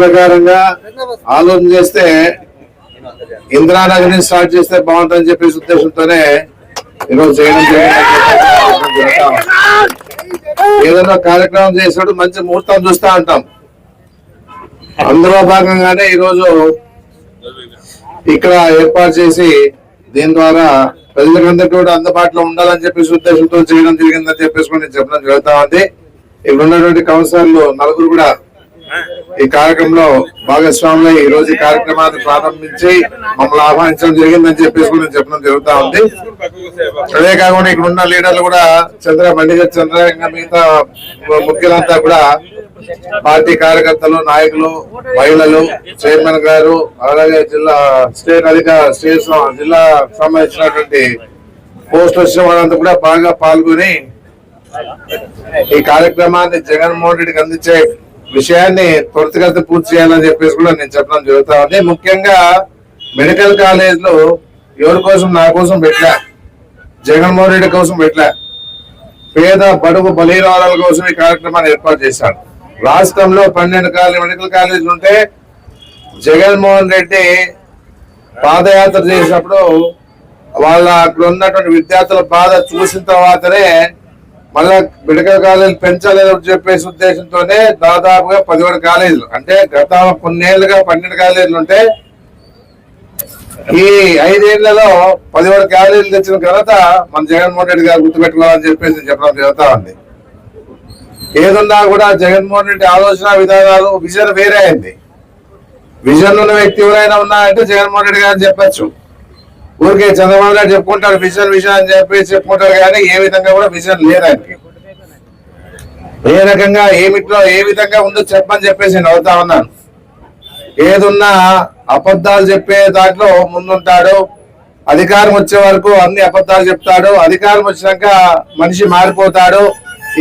ప్రకారంగా ఆలోచన చేస్తే ఇందిరానగర్ని స్టార్ట్ చేస్తే బాగుంటుందని చెప్పేసి ఉద్దేశంతోనే ఈరోజు చేయడం ఏదైనా కార్యక్రమం చేసినప్పుడు మంచి ముహూర్తం చూస్తా ఉంటాం. అందులో భాగంగానే ఈరోజు ఇక్కడ ఏర్పాటు చేసి దీని ద్వారా ప్రజలకందరికీ కూడా అందుబాటులో ఉండాలని చెప్పేసి ఉద్దేశంతో చేయడం జరిగిందని చెప్పేసి నేను చెప్పడం జరుగుతా ఉంది. ఇక్కడ ఉన్నటువంటి కౌన్సిలర్లు నలుగురు కూడా ఈ కార్యక్రమంలో భాగస్వాములు ఈ రోజు ఈ కార్యక్రమాన్ని ప్రారంభించి మమ్మల్ని ఆహ్వానించడం జరిగిందని చెప్పేసి కూడా చెప్పడం జరుగుతా ఉంది. అదే కాకుండా ఇక్కడ ఉన్న లీడర్లు కూడా చంద్ర బండిగర్ చంద్ర మిగతా ముఖ్యులంతా కూడా పార్టీ కార్యకర్తలు నాయకులు మహిళలు చైర్మన్ గారు అలాగే జిల్లా స్టేట్ అధికార స్టేట్ జిల్లా సంబంధించినటువంటి పోస్ట్ వచ్చిన వాళ్ళంతా కూడా బాగా పాల్గొని ఈ కార్యక్రమాన్ని జగన్మోహన్ రెడ్డికి అందించే విషయాన్ని త్వరితగతి పూర్తి చేయాలని చెప్పేసి కూడా నేను చెప్పడం జరుగుతా ఉంది. ముఖ్యంగా మెడికల్ కాలేజ్లో ఎవరి కోసం నా కోసం పెట్టా జగన్మోహన్ రెడ్డి కోసం పెట్టా పేద బడుగు బలహీనాల కోసం ఈ కార్యక్రమాన్ని ఏర్పాటు చేశాడు. రాష్ట్రంలో పన్నెండు కాలేజ్ మెడికల్ కాలేజీలు ఉంటే జగన్మోహన్ రెడ్డి పాదయాత్ర చేసినప్పుడు వాళ్ళ అక్కడ ఉన్నటువంటి విద్యార్థుల బాధ చూసిన తర్వాతనే మళ్ళా మెడికల్ కాలేజీలు పెంచాలని చెప్పేసి ఉద్దేశంతోనే దాదాపుగా పదిహేడు కాలేజీలు. అంటే గత కొన్నేళ్ళుగా పన్నెండు కాలేజీలు ఉంటే ఈ ఐదేళ్ళలో పదిహేడు కాలేజీలు తెచ్చిన ఘనత మన జగన్మోహన్ రెడ్డి గారు గుర్తుపెట్టుకోవాలని చెప్పేసి చెప్పడం జరుగుతా ఉంది. ఏదున్నా కూడా జగన్మోహన్ రెడ్డి ఆలోచన విధానాలు విజన్ వేరే అయింది. విజన్ ఉన్న వ్యక్తి ఎవరైనా ఉన్నారంటే జగన్మోహన్ రెడ్డి గారు చెప్పచ్చు. ఊరికే చంద్రబాబు నాయుడు చెప్పుకుంటాడు విజన్ విజన్ అని చెప్పి చెప్పుకుంటాడు కానీ ఏ విధంగా కూడా విజన్ లేదు ఆయనకి ఏ రకంగా ఏమిట్లో ఏ విధంగా ఉందో చెప్పని చెప్పేసి నేను అవుతా ఉన్నాను. ఏదున్నా అబద్ధాలు చెప్పే దాంట్లో ముందుంటాడు అధికారం వచ్చే వరకు అన్ని అబద్ధాలు చెప్తాడు అధికారం వచ్చినాక మనిషి మారిపోతాడు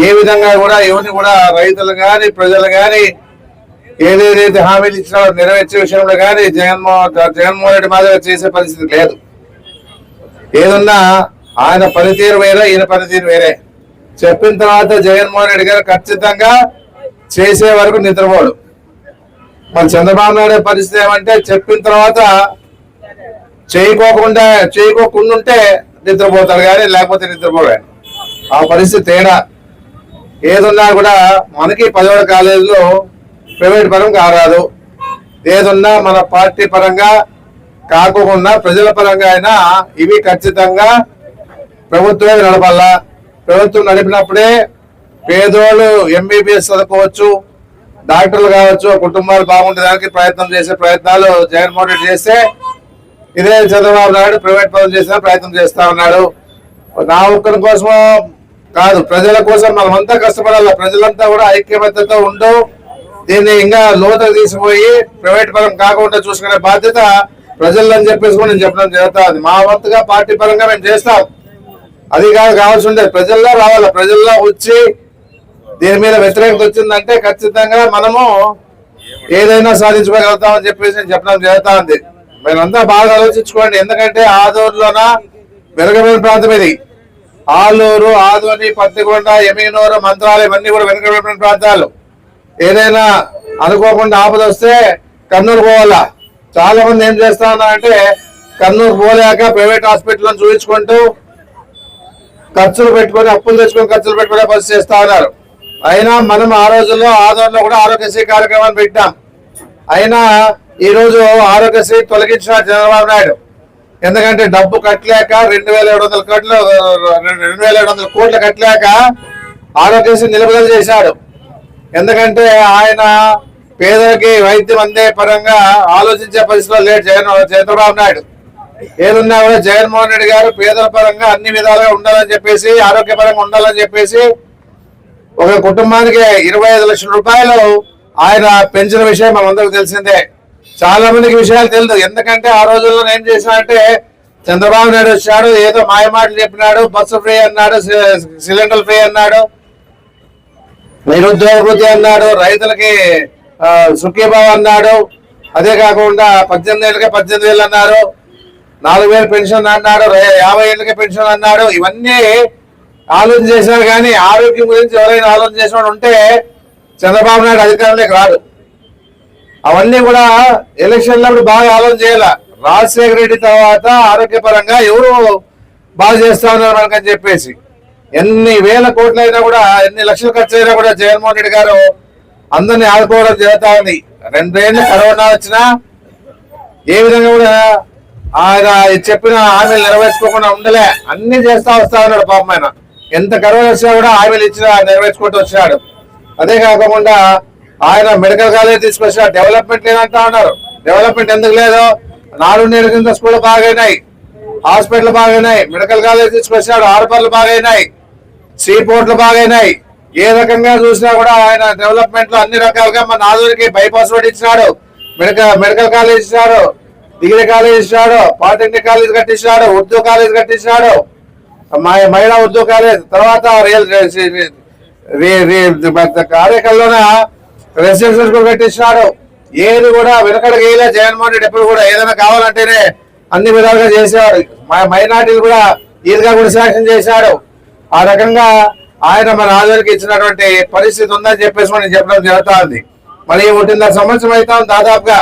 ఏ విధంగా కూడా ఎవరిని కూడా రైతులు కానీ ప్రజలు గాని ఏదేదైతే హామీలు ఇచ్చినాడో నెరవేర్చే విషయంలో కానీ జగన్మోహన్ జగన్మోహన్ రెడ్డి మాదిరిగా చేసే పరిస్థితి లేదు. ఏదన్నా ఆయన పనితీరు వేరే ఈయన పనితీరు వేరే. చెప్పిన తర్వాత జగన్మోహన్ రెడ్డి గారు ఖచ్చితంగా చేసే వరకు నిద్రపోడు. మన చంద్రబాబు నాయుడు పరిస్థితి ఏమంటే చెప్పిన తర్వాత చేయకోకుండా చేయకోకుండా ఉంటే నిద్రపోతాడు కానీ లేకపోతే నిద్రపోడు. ఆ పరిస్థితి తేడా. ఏదున్నా కూడా మనకి పదవడ కాలేజీలో ప్రైవేట్ పరం కారాదు ఏదున్నా మన పార్టీ పరంగా కాకుండా ప్రజల పరంగా అయినా ఇవి ఖచ్చితంగా ప్రభుత్వమే నడపాలా ప్రభుత్వం నడిపినప్పుడే పేదోళ్ళు ఎంబీబీఎస్ చదువుకోవచ్చు డాక్టర్లు కావచ్చు కుటుంబాలు బాగుండడానికి ప్రయత్నం చేసే ప్రయత్నాలు జగన్మోహన్ రెడ్డి చేస్తే ఇదే చంద్రబాబు నాయుడు ప్రైవేట్ పనులు చేసిన ప్రయత్నం చేస్తా ఉన్నాడు. నా ఒక్కరి కోసమో కాదు ప్రజల కోసం మనమంతా కష్టపడాలి. ప్రజలంతా కూడా ఐక్యమత్యతో ఉంటూ దీన్ని ఇంకా లోతు తీసుకుపోయి ప్రైవేట్ పరం కాకుండా చూసుకునే బాధ్యత ప్రజలని చెప్పేసి కూడా నేను చెప్పడం జరుగుతా ఉంది. మా వంతుగా పార్టీ పరంగా మేము చేస్తాం. అది కాదు కావాల్సి ఉండేది. ప్రజల్లో రావాలి? ప్రజల్లో వచ్చి దీని మీద వ్యతిరేకత వచ్చిందంటే ఖచ్చితంగా మనము ఏదైనా సాధించుకోగలుగుతామని చెప్పేసి నేను చెప్పడం జరుగుతా ఉంది. మీరంతా బాగా ఆలోచించుకోండి. ఎందుకంటే ఆదూరులోన వెనుకబడిన ప్రాంతం ఇది. ఆలూరు ఆదోని పత్తికొండ ఎమీనూరు మంత్రాలు ఇవన్నీ కూడా వెనుకబడిన ప్రాంతాలు. ఏదైనా అనుకోకుండా ఆపద వస్తే కర్నూలు పోవాలా? చాలా మంది ఏం చేస్తా ఉన్నారంటే కర్నూలు పోలేక ప్రైవేట్ హాస్పిటల్ చూపించుకుంటూ ఖర్చులు పెట్టుకొని అప్పులు తెచ్చుకొని ఖర్చులు పెట్టుకునే పరిస్థితి చేస్తా ఉన్నారు. అయినా మనం ఆ రోజుల్లో ఆదోళనలో కూడా ఆరోగ్యశ్రీ కార్యక్రమాన్ని పెట్టాం అయినా ఈ రోజు ఆరోగ్యశ్రీ తొలగించిన చంద్రబాబు నాయుడు. ఎందుకంటే డబ్బు కట్టలేక రెండు వేల ఏడు వందల కోట్లు రెండు వేల ఏడు వందల కోట్లు కట్టలేక ఆరోగ్యశ్రీ నిలుపుదల చేశాడు. ఎందుకంటే ఆయన పేదలకి వైద్యం అందే పరంగా ఆలోచించే పరిస్థితిలో లేడు జగన్ చంద్రబాబు నాయుడు. ఏదున్నా కూడా జగన్మోహన్ రెడ్డి గారు పేదల పరంగా అన్ని విధాలుగా ఉండాలని చెప్పేసి ఆరోగ్యపరంగా ఉండాలని చెప్పేసి ఒక కుటుంబానికి ఇరవై ఐదు లక్షల రూపాయలు ఆయన పెంచిన విషయం మనందరికి తెలిసిందే. చాలా మందికి విషయాలు తెలియదు. ఎందుకంటే ఆ రోజుల్లో ఏం చేశానంటే చంద్రబాబు నాయుడు వచ్చాడు ఏదో మాయమాటలు చెప్పినాడు బస్సు ఫ్రీ అన్నాడు సి- సిలిండర్ ఫ్రీ అన్నాడు నిరుద్యోగ వృద్ధి అన్నాడు రైతులకి సుఖీభావ అన్నాడు. అదే కాకుండా పద్దెనిమిది ఏళ్ళకే పద్దెనిమిది వేలు అన్నారు. నాలుగు వేలు పెన్షన్ అన్నాడు. యాభై ఏళ్ళకే పెన్షన్ అన్నాడు. ఇవన్నీ ఆలోచన చేశారు కానీ ఆరోగ్యం గురించి ఎవరైనా ఆలోచన చేసిన ఉంటే చంద్రబాబు నాయుడు అధికారంలోకి రాడు. అవన్నీ కూడా ఎలక్షన్లో అప్పుడు బాగా ఆలోచన చేయాల. రాజశేఖర రెడ్డి తర్వాత ఆరోగ్యపరంగా ఎవరు బాగా చేస్తా ఉన్నారు మనకని చెప్పేసి. ఎన్ని వేల కోట్లు అయినా కూడా ఎన్ని లక్షలు ఖర్చు అయినా కూడా జగన్మోహన్ రెడ్డి గారు అందరిని ఆదుకోవడం జరుగుతా ఉంది రెండేళ్ళు కరోనా వచ్చినా ఏ విధంగా కూడా ఆయన చెప్పిన హామీలు నెరవేర్చుకోకుండా ఉండలే. అన్ని చేస్తా వస్తా ఉన్నాడు పాపం ఆయన. ఎంత కరోనా వచ్చినా కూడా హామీలు ఇచ్చినా నెరవేర్చుకుంటూ వచ్చాడు అదే కాకుండా ఆయన మెడికల్ కాలేజ్ తీసుకొచ్చిన డెవలప్మెంట్ లేదంటా ఉన్నారు. డెవలప్మెంట్ ఎందుకు లేదు? నాలుగు నేడు కింద స్కూళ్ళు బాగైనాయి. హాస్పిటల్ బాగైనాయి. మెడికల్ కాలేజ్ తీసుకొచ్చినాడు. హార్బర్లు బాగైనాయి. సీ పోర్ట్లు బాగైనాయి. ఏ రకంగా చూసినా కూడా ఆయన డెవలప్మెంట్లో అన్ని రకాలుగా మన ఆధునికి బైపాస్ రోడ్ ఇచ్చినాడు. మెడికల్ మెడికల్ కాలేజ్ ఇచ్చినాడు. డిగ్రీ కాలేజ్ ఇచ్చినాడు. పాలిటెక్నిక్ కాలేజ్ కట్టించినాడు. ఉర్దూ కాలేజ్ కట్టించినాడు. మహిళా ఉర్దూ కాలేజ్ తర్వాత రియల్ కార్యకల్లోన రెసిడెన్షియల్ స్కూల్ కట్టించినాడు. ఏది కూడా వెనకడ గేయలే జగన్మోహన్ రెడ్డి ఎప్పుడు కూడా ఏదైనా కావాలంటేనే అన్ని విధాలుగా చేసేవాడు. మైనార్టీలు కూడా ఈదిగా కూడా శాంక్షన్ చేశాడు. ఆ రకంగా ఆయన మన ఆదరికి ఇచ్చినటువంటి పరిస్థితి ఉందని చెప్పేసి మనం చెప్పడం జరుగుతా ఉంది మరి ఒకటిన్నర సంవత్సరం అయితే దాదాపుగా.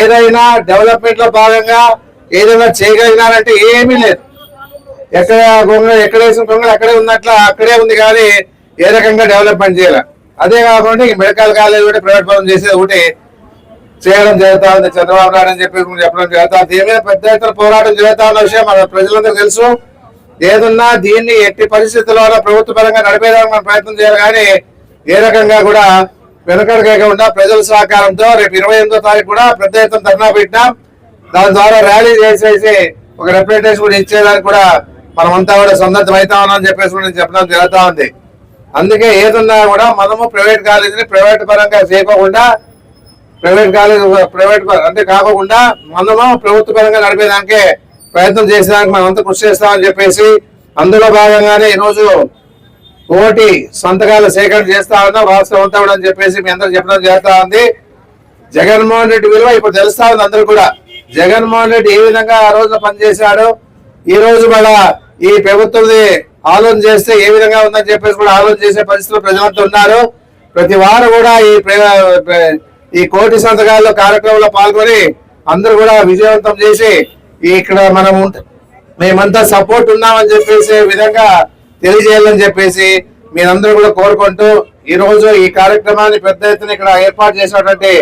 ఏదైనా డెవలప్మెంట్లో భాగంగా ఏదైనా చేయగలిగినారంటే ఏమీ లేదు. ఎక్కడ గొంగళ ఎక్కడ వేసిన గొంగ అక్కడే ఉన్నట్ల అక్కడే ఉంది కానీ ఏ రకంగా డెవలప్మెంట్ చేయాలి. అదే కాకుండా ఈ మెడికల్ కాలేజ్ కూడా ప్రైవేట్ పరం చేసేది ఒకటి చేయడం జరుగుతా ఉంది చంద్రబాబు నాయుడు అని చెప్పి చెప్పడం జరుగుతా ఉంది పెద్ద ఎత్తున పోరాటం జరుగుతా ఉన్న విషయం మన ప్రజలందరూ తెలుసు. ఏదున్నా దీన్ని ఎట్టి పరిస్థితుల్లో ప్రభుత్వ పరంగా నడిపేదానికి మనం ప్రయత్నం చేయాలి. కానీ ఏ రకంగా కూడా వెనకడకుండా ప్రజల సహకారంతో రేపు ఇరవై ఎనిమిదో తారీఖు కూడా పెద్ద ఎత్తున ధర్నా పెట్టినాం. దాని ద్వారా ర్యాలీ చేసేసి ఒక రిప్రజెంటేషన్ కూడా ఇచ్చేదానికి కూడా మనమంతా కూడా సన్నద్ధం అవుతా ఉన్నామని చెప్పేసి కూడా నేను చెప్పడం జరుగుతూ ఉంది. అందుకే ఏదున్నా కూడా మనము ప్రైవేట్ కాలేజీని ప్రైవేట్ పరంగా చేయకోకుండా ప్రైవేట్ కాలేజ్ ప్రైవేట్ అంటే కాకుండా మనము ప్రభుత్వ పరంగా నడిపేదానికే ప్రయత్నం చేసేదానికి మనం అంతా కృషి చేస్తామని చెప్పేసి అందులో భాగంగానే ఈరోజు కోటి సంతకాల సేకరణ చేస్తా ఉన్నాం రాష్ట్రం అంతా కూడా అని చెప్పేసి మీ అందరూ చెప్పడం చేస్తా ఉంది. జగన్మోహన్ రెడ్డి విలువ ఇప్పుడు తెలుస్తా ఉంది అందరూ కూడా. జగన్మోహన్ రెడ్డి ఏ విధంగా ఆ రోజున పనిచేశాడు? ఈ రోజు మళ్ళా ఈ ప్రభుత్వం ఆలోచన చేస్తే ఏ విధంగా ఉందని చెప్పేసి కూడా ఆలోచన చేసే పరిస్థితులు ప్రజలంతా ఉన్నారు. ప్రతి వారు కూడా ఈ ఈ కోటి సంతకాల్లో కార్యక్రమంలో పాల్గొని అందరూ కూడా విజయవంతం చేసి ఇక్కడ మనం మేమంతా సపోర్ట్ ఉన్నామని చెప్పేసి విధంగా తెలియజేయాలని చెప్పేసి మీరందరూ కూడా కోరుకుంటూ ఈ రోజు ఈ కార్యక్రమాన్ని పెద్ద ఎత్తున ఇక్కడ ఏర్పాటు చేసినటువంటి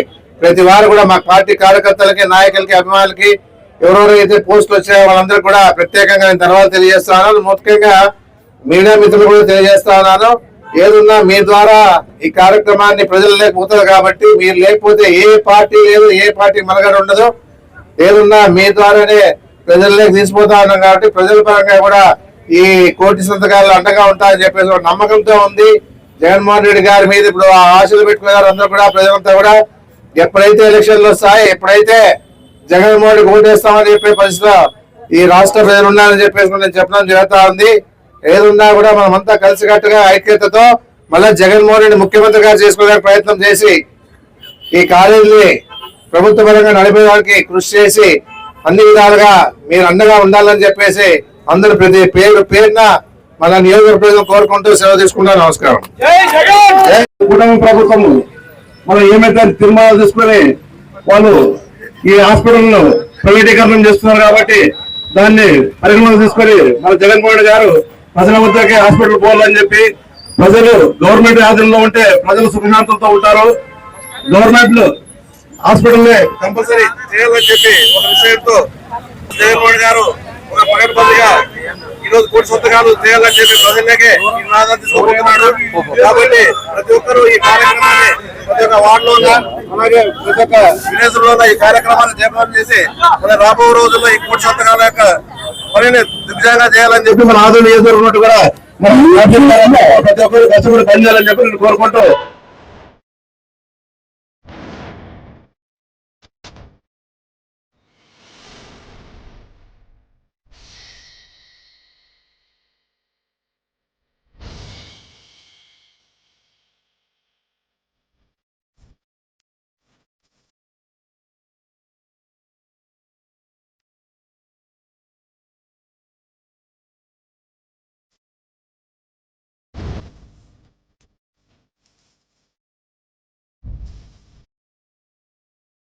ప్రతి వారు కూడా మా పార్టీ కార్యకర్తలకి నాయకులకి అభిమానులకి ఎవరెవరు అయితే పోస్టులు వచ్చాయో వాళ్ళందరూ కూడా ప్రత్యేకంగా నేను తర్వాత తెలియజేస్తున్నాను. ముఖ్యంగా మీడియా మిత్రులు కూడా తెలియజేస్తా ఉన్నాను. ఏదున్నా మీ ద్వారా ఈ కార్యక్రమాన్ని ప్రజలు లేకపోతారు కాబట్టి మీరు లేకపోతే ఏ పార్టీ లేదు ఏ పార్టీ మనగడ ఉండదు. ఏదున్నా మీ ద్వారానే ప్రజల్లోకి తీసుకుపోతా ఉన్నాం కాబట్టి ప్రజల పరంగా కూడా ఈ కోటి సంతకాలు అండగా ఉంటాయని చెప్పేసి ఒక నమ్మకంతో ఉంది. జగన్మోహన్ రెడ్డి గారి మీద ఇప్పుడు ఆ ఆశలు పెట్టుకున్నారు అందరూ కూడా ప్రజలంతా కూడా. ఎప్పుడైతే ఎలక్షన్లు వస్తాయి ఎప్పుడైతే జగన్మోహన్ రెడ్డి ఓటేస్తామని చెప్పే పరిస్థితిలో ఈ రాష్ట్ర ప్రజలు ఉన్నారని చెప్పేసి నేను చెప్పడం జరుగుతా ఉంది. ఏదున్నా కూడా మనమంతా కలిసికట్టుగా ఐక్యతతో మళ్ళీ జగన్మోహన్ రెడ్డి ముఖ్యమంత్రి గారు చేసుకోవడానికి ప్రయత్నం చేసి ఈ కాలేజీని ప్రభుత్వ పరంగా నడిపేదానికి కృషి చేసి అన్ని విధాలుగా మీరు అండగా ఉండాలని చెప్పేసి అందరూ ప్రతి పేరు పేరున మన నియోజకవర్గ కోరుకుంటూ సెలవు తీసుకుంటా నమస్కారం. కుటుంబ ప్రభుత్వం మనం ఏమైతే తీర్మానాలు తీసుకొని వాళ్ళు ఈ హాస్పిటల్ ప్రైవేటీకరణం చేస్తున్నారు కాబట్టి దాన్ని పరిగణలో తీసుకొని మన జగన్మోహన్ రెడ్డి గారు ప్రజల వద్దకే హాస్పిటల్ పోవాలని చెప్పి ప్రజలు గవర్నమెంట్ ఆధీనంలో ఉంటే ప్రజలు సుఖశాంతులతో ఉంటారు. గవర్నమెంట్ హాస్పిటల్ కంపల్సరీ చేయాలని చెప్పి ఒక విషయంతో జగన్మోహన్ గారు ఒక పగడబందిగా ఈ రోజు కోటి సంతకాలు చేయాలని చెప్పి ప్రజలకే ఈ నినాదాలు తీసుకోబోతున్నాడు కాబట్టి ప్రతి ఒక్కరూ ఈ కార్యక్రమాన్ని ప్రతి ఒక్క వార్డు లో అలాగే ప్రతి ఒక్క విలేజ్లో ఈ కార్యక్రమాన్ని జయప్రదం చేసి మన రాబోయే రోజుల్లో ఈ కోటి సంతకాల యొక్క పనిని దిగ్జంగా చేయాలని చెప్పి మన ఆదరణ నియోజకవర్గం కూడా ప్రతి ఒక్కరు కష్టపడి పనిచేయాలని చెప్పి నేను కోరుకుంటూ